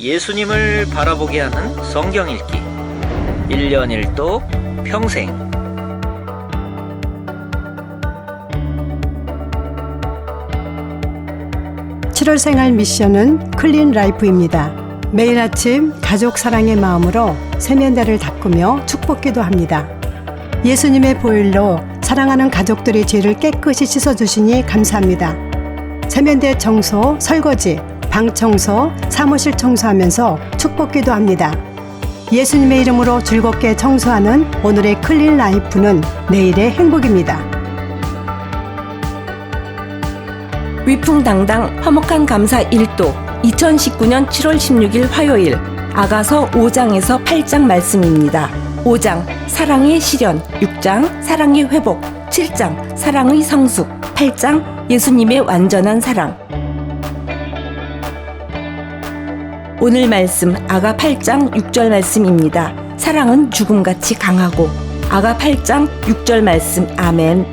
예수님을 바라보게 하는 성경 읽기 1년 1도 평생 7월 생활 미션은 클린 라이프입니다. 매일 아침 가족 사랑의 마음으로 세면대를 닦으며 축복기도 합니다. 예수님의 보혈로 사랑하는 가족들의 죄를 깨끗이 씻어주시니 감사합니다. 세면대 청소, 설거지, 방 청소, 사무실 청소하면서 축복기도 합니다. 예수님의 이름으로 즐겁게 청소하는 오늘의 클린 라이프는 내일의 행복입니다. 위풍당당 화목한 감사 1도 2019년 7월 16일 화요일 아가서 5장에서 8장 말씀입니다. 5장 사랑의 실현 6장 사랑의 회복 7장 사랑의 성숙 8장 예수님의 완전한 사랑 오늘 말씀 아가 8장 6절 말씀입니다. 사랑은 죽음같이 강하고 아가 8장 6절 말씀 아멘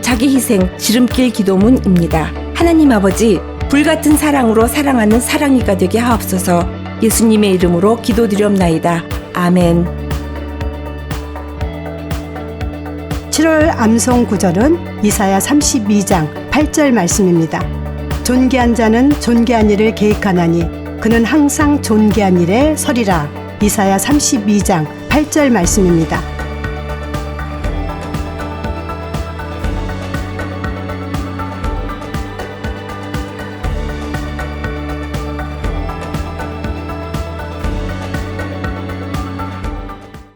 자기 희생 지름길 기도문입니다. 하나님 아버지 불같은 사랑으로 사랑하는 사랑이가 되게 하옵소서. 예수님의 이름으로 기도드렸나이다. 아멘. 7월 암송 구절은 이사야 32장 8절 말씀입니다. 존귀한 자는 존귀한 일을 계획하나니 그는 항상 존귀한 일에 서리라. 이사야 32장 8절 말씀입니다.